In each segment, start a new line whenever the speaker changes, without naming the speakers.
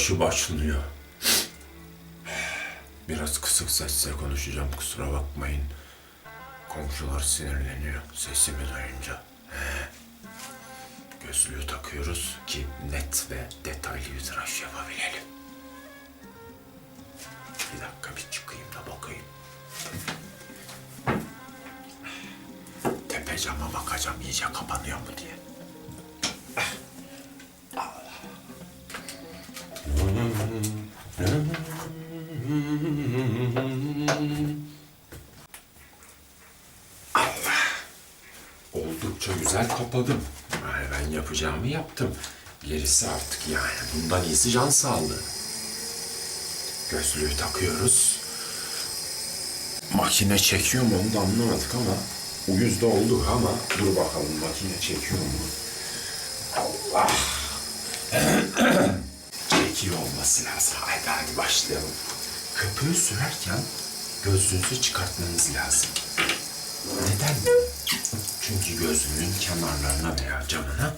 yılbaşı başlıyor. Biraz kısık sesle konuşacağım kusura bakmayın. Komşular sinirleniyor sesimi duyunca. Gözlüğü takıyoruz ki net ve detaylı bir tıraş yapabilelim. Bir dakika bir çıkayım da bakayım. Tepe cama bakacağım iyice kapanıyor mu diye. Güzel kapadım. Yani ben yapacağımı yaptım. Gerisi artık yani. Bundan iyisi can sağlığı. Gözlüğü takıyoruz. Makine çekiyor mu onu da anlamadık ama uyuz da olduk ama dur bakalım makine çekiyor mu? Allah! çekiyor olması lazım. Haydi hadi başlayalım. Köpüğü sürerken gözlüğünüzü çıkartmanız lazım. Neden? Çünkü gözlüğün kenarlarına veya camına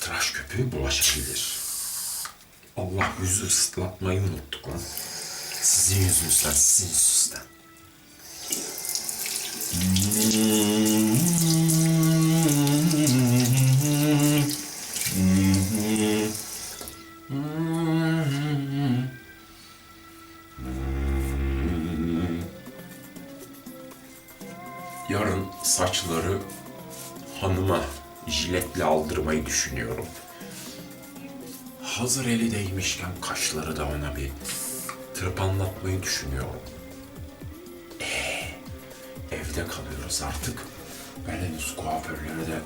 tıraş köpüğü bulaşabilir. Allah yüzü ıslatmayı unuttuk lan. Sizin yüzünüzden, sizin yüzünüzden. Yarın saçları hanıma jiletle aldırmayı düşünüyorum. Hazır eli değmişken kaşları da ona bir tırpanlatmayı düşünüyorum. Ee, evde kalıyoruz artık. Ben henüz kuaförlere de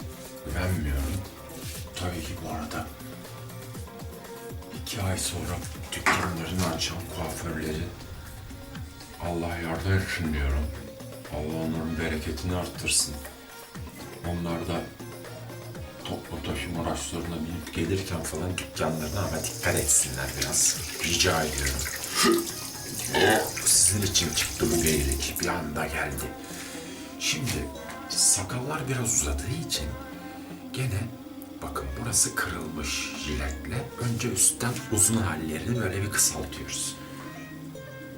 güvenmiyorum. Tabii ki bu arada iki ay sonra dükkanlarını açan kuaförleri Allah yardım etsin diyorum. Allah onların bereketini arttırsın. Onlar da toplu taşıma araçlarına binip gelirken falan dükkanlarına ama dikkat etsinler biraz. Rica ediyorum. Sizin için çıktı bu geyrik. Bir anda geldi. Şimdi sakallar biraz uzadığı için gene bakın burası kırılmış jiletle. Önce üstten uzun hallerini böyle bir kısaltıyoruz.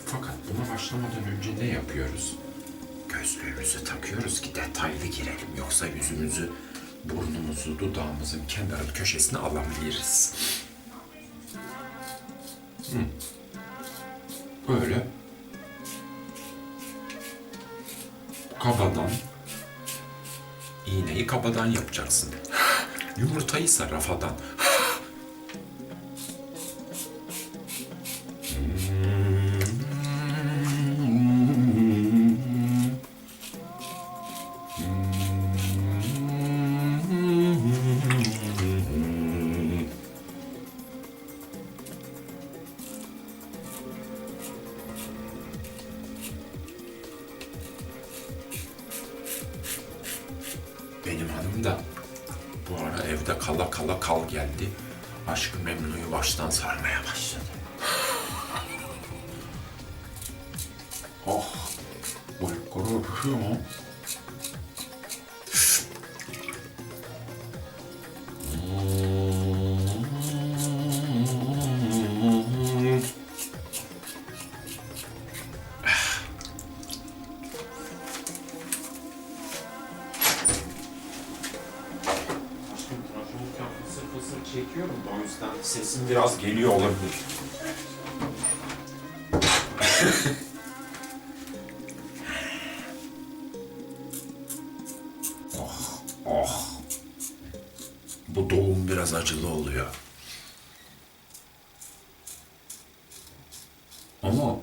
Fakat buna başlamadan önce ne yapıyoruz? Gözlüğümüzü takıyoruz ki detaylı girelim. Yoksa yüzümüzü, burnumuzu, dudağımızın kenarın köşesine alabiliriz. Hı. Böyle kabadan iğneyi kabadan yapacaksın. Yumurtayı ise rafadan. Hanım da bu ara evde kala kala kal geldi. Aşkı Memnu'yu baştan sarmaya başladı. oh, bu yukarı öpüşüyor mu? Çekiyorum da o yüzden sesim biraz geliyor olabilir. oh, oh. Bu doğum biraz acılı oluyor. Ama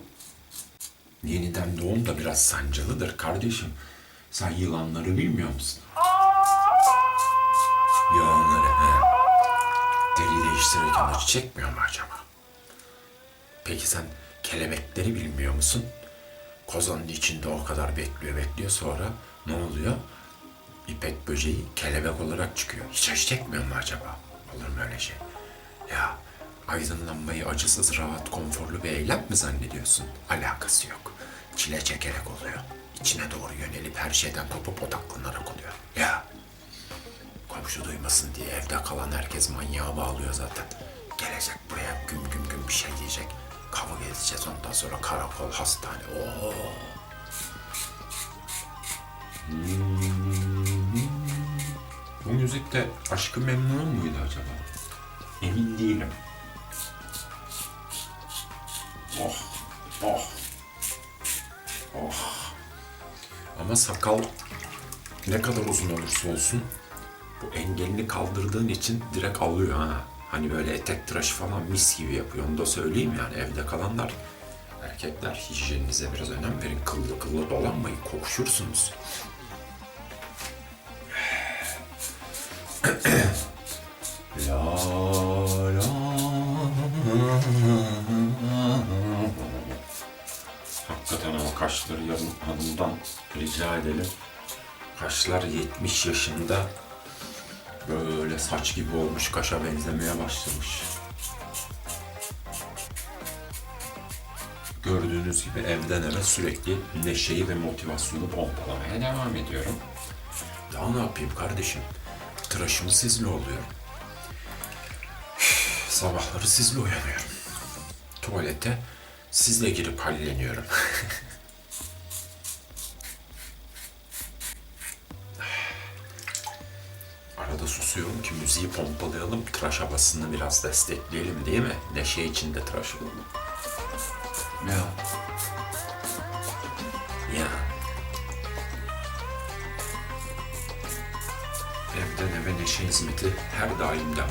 yeniden doğum da biraz sancılıdır kardeşim. Sen yılanları bilmiyor musun? Yılanları he. Deri değiştirirken acı çekmiyor mu acaba? Peki sen kelebekleri bilmiyor musun? Kozanın içinde o kadar bekliyor bekliyor sonra ne oluyor? İpek böceği kelebek olarak çıkıyor. Hiç acı çekmiyor mu acaba? Olur mu öyle şey? Ya aydınlanmayı acısız, rahat, konforlu bir eylem mi zannediyorsun? Alakası yok. Çile çekerek oluyor. İçine doğru yönelip her şeyden kopup odaklanarak oluyor. Ya komşu duymasın diye evde kalan herkes manyağa bağlıyor zaten. Gelecek buraya güm güm güm bir şey diyecek. Kavga edeceğiz ondan sonra karakol, hastane. Oo. Bu müzikte aşkı memnun muydu acaba? Emin değilim. Oh, oh, oh. Ama sakal ne kadar uzun olursa olsun bu engelini kaldırdığın için direkt alıyor ha. Hani böyle etek tıraşı falan mis gibi yapıyor. Onu da söyleyeyim yani evde kalanlar erkekler hijyeninize biraz önem verin. Kıllı kıllı dolanmayın. Kokuşursunuz. la la Hakikaten ama kaşları yarın hanımdan rica edelim. Kaşlar 70 yaşında böyle saç gibi olmuş, kaşa benzemeye başlamış. Gördüğünüz gibi evden eve sürekli neşeyi ve motivasyonu pompalamaya devam ediyorum. Daha ne yapayım kardeşim? Tıraşımı sizle oluyorum. Sabahları sizle uyanıyorum. Tuvalete sizle girip halleniyorum. Arada susuyorum ki müziği pompalayalım, tıraş havasını biraz destekleyelim değil mi? Neşe içinde tıraş olalım. Ya. Ya. Evden eve neşe hizmeti her daim devam.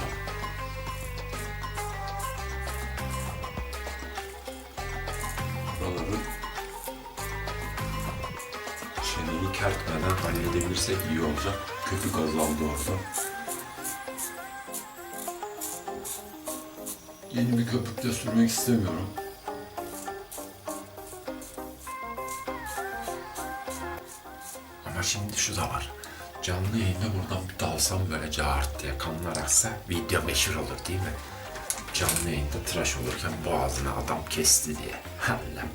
Buraları çeneyi kertmeden halledebilirsek iyi olacak. Köpük azaldı orada. Yeni bir köpük de sürmek istemiyorum. Ama şimdi şu da var. Canlı yayında buradan bir dalsam böyle cağırt diye kanlar aksa video meşhur olur değil mi? Canlı yayında tıraş olurken boğazına adam kesti diye. Hallem.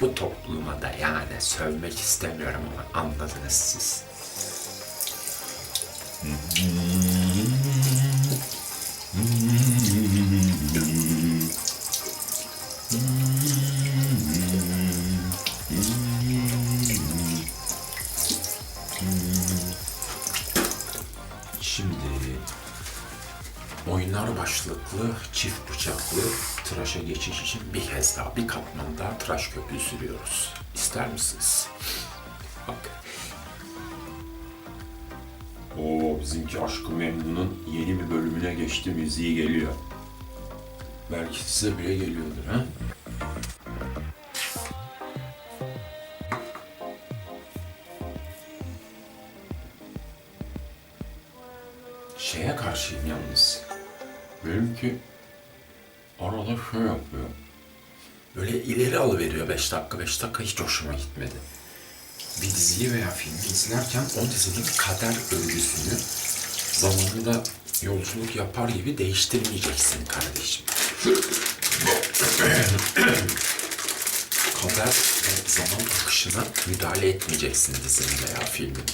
Bu topluma da yani sövmek istemiyorum ama anladınız siz. Şimdi oynar başlıklı çift bıçaklı tıraşa geçiş için bir kez daha bir katman daha tıraş köpüğü sürüyoruz. İster misiniz? Bak. Oo bizimki Aşkı Memnun'un yeni bir bölümüne geçti müziği geliyor. Belki size bile geliyordur ha? Şeye karşıyım yalnız. Benimki arada şey yapıyor. Böyle ileri alıveriyor 5 dakika 5 dakika hiç hoşuma gitmedi. Bir diziyi veya filmi izlerken o dizinin kader örgüsünü zamanında yolculuk yapar gibi değiştirmeyeceksin kardeşim. kader ve zaman akışına müdahale etmeyeceksin dizinin veya filmin.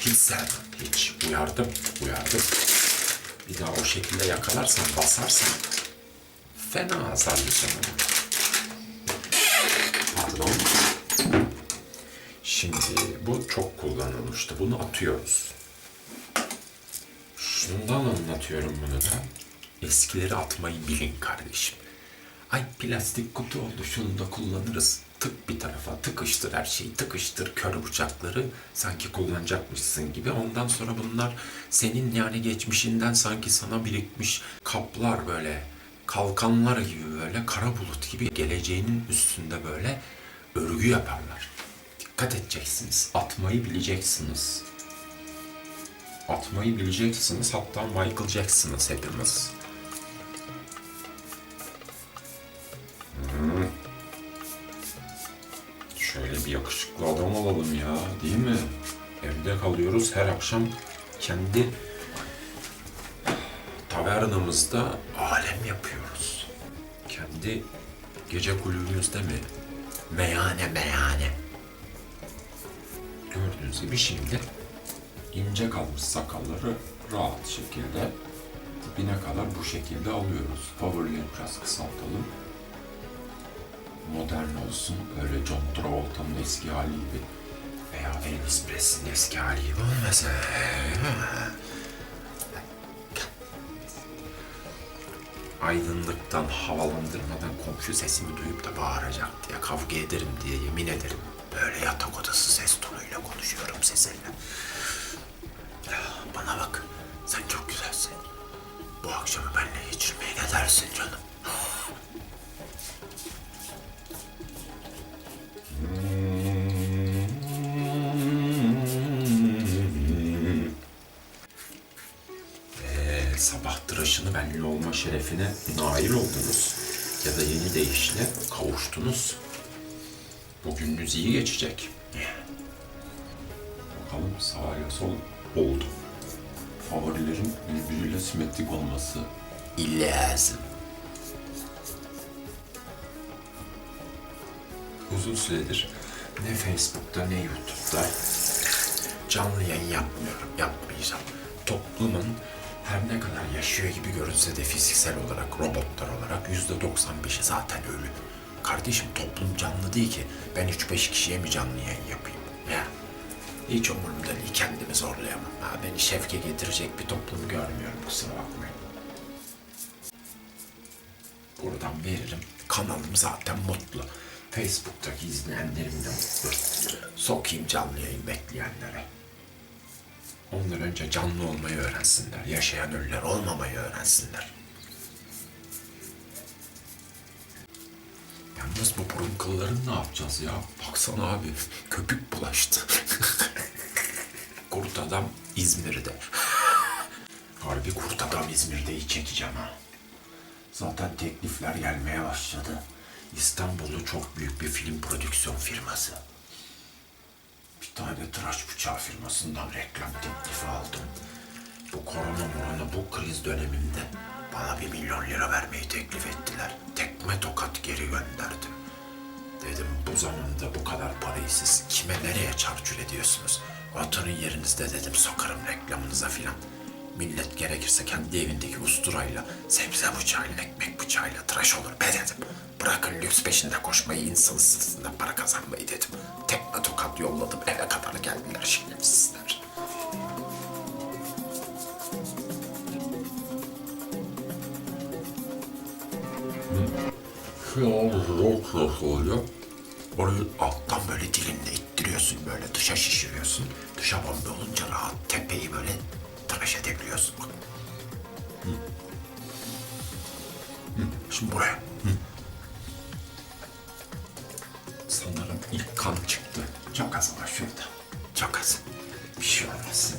Hiç sevmem, hiç. Uyardım, uyardım. Bir daha o şekilde yakalarsan, basarsan fena azarlayacağım onu. Pardon. Şimdi bu çok kullanılmıştı. Bunu atıyoruz. Şundan anlatıyorum bunu da. Eskileri atmayı bilin kardeşim. Ay plastik kutu oldu şunu da kullanırız. Tık bir tarafa tıkıştır her şeyi tıkıştır kör bıçakları sanki kullanacakmışsın gibi. Ondan sonra bunlar senin yani geçmişinden sanki sana birikmiş kaplar böyle kalkanlar gibi böyle kara bulut gibi geleceğinin üstünde böyle örgü yaparlar. Dikkat edeceksiniz. Atmayı bileceksiniz. Atmayı bileceksiniz. Hatta Michael Jackson'ız hepimiz. Şöyle bir yakışıklı adam olalım ya, değil mi? Evde kalıyoruz her akşam kendi tavernamızda alem yapıyoruz. Kendi gece kulübümüzde mi? Meyhane meyhane. Gördüğünüz gibi şimdi ince kalmış sakalları rahat şekilde dibine kadar bu şekilde alıyoruz. Favorileri biraz kısaltalım. modern olsun. Öyle John Travolta'nın eski hali gibi. Veya Elvis Presley'nin eski hali gibi olmasın. Aydınlıktan, havalandırmadan komşu sesimi duyup da bağıracak diye, kavga ederim diye yemin ederim. Böyle yatak odası ses konuşuyorum seninle. Ya bana bak, sen çok güzelsin. Bu akşamı benimle geçirmeye ne dersin canım? Ee, sabah tıraşını benimle olma şerefine nail oldunuz. Ya da yeni deyişle kavuştunuz. Bugününüz iyi geçecek. Sağ ya sol oldu. Favorilerin birbiriyle simetrik olması. lazım. Uzun süredir ne Facebook'ta ne YouTube'da canlı yayın yapmıyorum, yapmayacağım. Toplumun her ne kadar yaşıyor gibi görünse de fiziksel olarak, robotlar olarak yüzde 95'i zaten ölü. Kardeşim toplum canlı değil ki. Ben 3-5 kişiye mi canlı yayın yapayım? Hiç umurumda değil, kendimi zorlayamam. Ha, beni şevke getirecek bir toplum görmüyorum, kusura bakmayın. Buradan veririm. Kanalım zaten mutlu. Facebook'taki izleyenlerim de mutlu. Sokayım canlı yayın bekleyenlere. Onlar önce canlı olmayı öğrensinler. Yaşayan ölüler olmamayı öğrensinler. Yalnız bu burun kıllarını ne yapacağız ya? Baksana abi köpük bulaştı. kurt adam İzmir'de. Harbi kurt adam İzmir'deyi çekeceğim ha. Zaten teklifler gelmeye başladı. İstanbul'da çok büyük bir film prodüksiyon firması. Bir tane tıraş bıçağı firmasından reklam teklifi aldım. Bu korona morona bu kriz döneminde bana bir milyon lira vermeyi teklif ettiler. Tekme tokat geri gönderdim. Dedim bu zamanda bu kadar parayı siz kime nereye çarçur ediyorsunuz? Oturun yerinizde dedim sokarım reklamınıza filan. Millet gerekirse kendi evindeki usturayla, sebze bıçağıyla, ekmek bıçağıyla tıraş olur be dedim. Bırakın lüks peşinde koşmayı, insan ısısında para kazanmayı dedim. Tekme tokat yolladım, eve kadar geldiler şerefsizler. Şu çok çok oluyor. Orayı alttan böyle dilinle ittiriyorsun böyle dışa şişiriyorsun. Dışa bombe olunca rahat tepeyi böyle tıraş edebiliyorsun. Hı. Hı. Şimdi buraya. Hı. Sanırım ilk kan çıktı. Çok az var şurada. Çok az. Bir şey olmaz.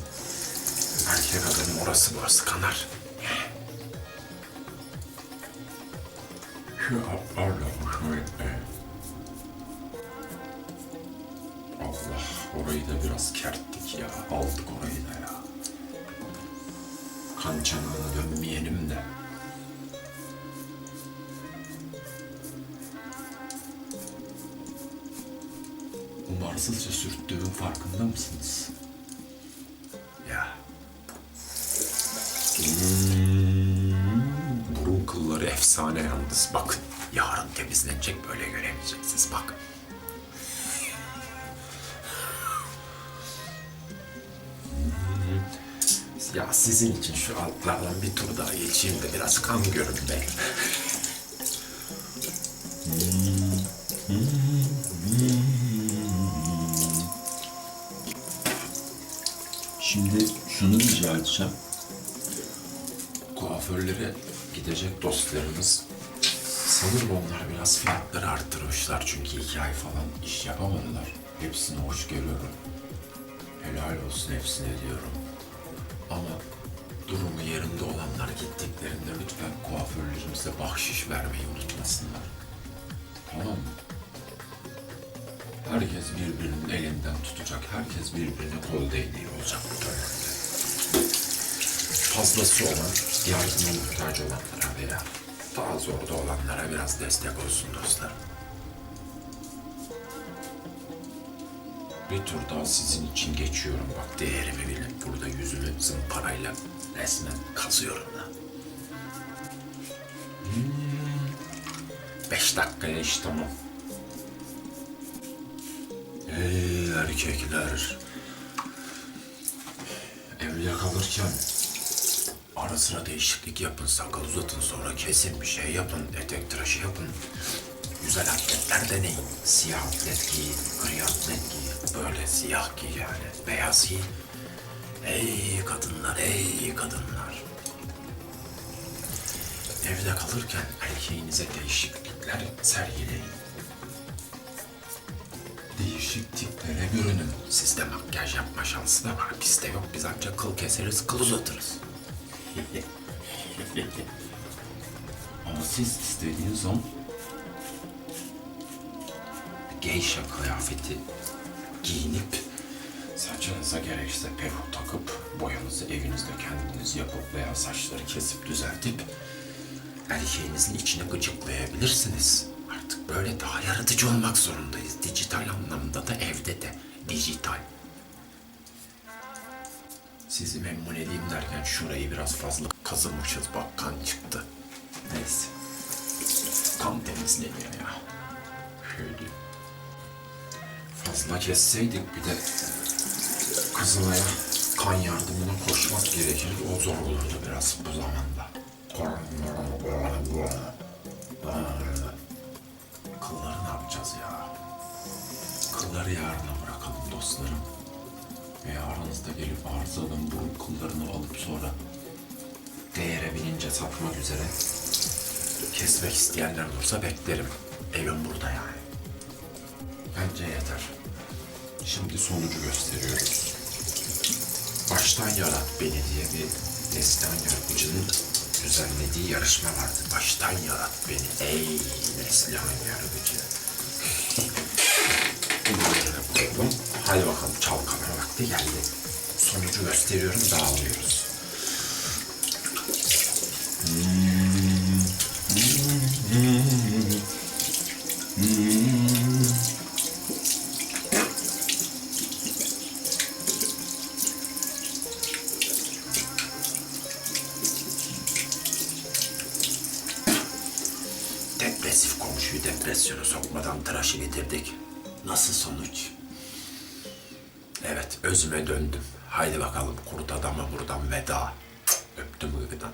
Erkek adamın orası burası kanar. Şu atlarla hoşuma. Allah orayı da biraz kerttik ya. Aldık orayı da ya. Kan çanağına dönmeyelim de. Umarsızca sürttüğümün farkında mısınız? Efsane yalnız. Bakın yarın temizlenecek böyle göremeyeceksiniz. Bakın. Ya sizin için şu altlardan bir tur daha geçeyim de biraz kan görün be. Şimdi şunu rica edeceğim. Kuaförlere gidecek dostlarımız sanırım onlar biraz fiyatları arttırmışlar çünkü iki ay falan iş yapamadılar. Hepsine hoş görüyorum. Helal olsun hepsine diyorum. Ama durumu yerinde olanlar gittiklerinde lütfen kuaförlerimize bahşiş vermeyi unutmasınlar. Tamam mı? Herkes birbirinin elinden tutacak. Herkes birbirine kol değneği olacak bu dönemde. Fazlası olan yardıma muhtaç olanlara veya daha zorda olanlara biraz destek olsun dostlar. Bir tur daha sizin için geçiyorum bak değerimi bilin. Burada yüzümü zımparayla resmen kazıyorum da. Hmm. Beş dakikaya iş tamam. Ey erkekler. Evde kalırken ara sıra değişiklik yapın, sakal uzatın, sonra kesin bir şey yapın, etek tıraşı yapın. Güzel atletler deneyin. Siyah atlet giy, gri atlet giy, böyle siyah giy yani, beyaz giy. Ey kadınlar, ey kadınlar. Evde kalırken erkeğinize değişiklikler sergileyin. Değişik tiplere bürünün. Sizde makyaj yapma şansı da var. Bizde yok. Biz ancak kıl keseriz, kıl uzatırız. Ama siz istediğiniz an geisha kıyafeti giyinip saçınıza gerekirse peruk takıp boyanızı evinizde kendiniz yapıp veya saçları kesip düzeltip erkeğinizin içine gıcıklayabilirsiniz. Artık böyle daha yaratıcı olmak zorundayız. Dijital anlamda da evde de dijital. Sizi memnun edeyim derken şurayı biraz fazla kazımışız bak kan çıktı. Neyse. Tam temizleniyor ya. Şöyle. Fazla kesseydik bir de Kızılay'a kan yardımına koşmak gerekirdi. O zor olurdu biraz bu zamanda. Kılları ne yapacağız ya? Kılları yarına bırakalım dostlarım. Veya aranızda gelip arızalı burun kıllarını alıp sonra değere binince satmak üzere kesmek isteyenler olursa beklerim. Evim burada yani. Bence yeter. Şimdi sonucu gösteriyoruz. Baştan Yarat Beni diye bir Neslihan Yargıcı'nın düzenlediği yarışma vardı. Baştan Yarat Beni. Ey Neslihan Yargıcı. Bunu koydum. Hadi bakalım çalkama vakti geldi. Sonucu gösteriyorum dağılıyoruz. Depresif komşuyu depresyona sokmadan tıraşı bitirdik. Nasıl sonuç? Evet, özüme döndüm. Haydi bakalım kurt adama buradan veda. Öptüm gıgıdan.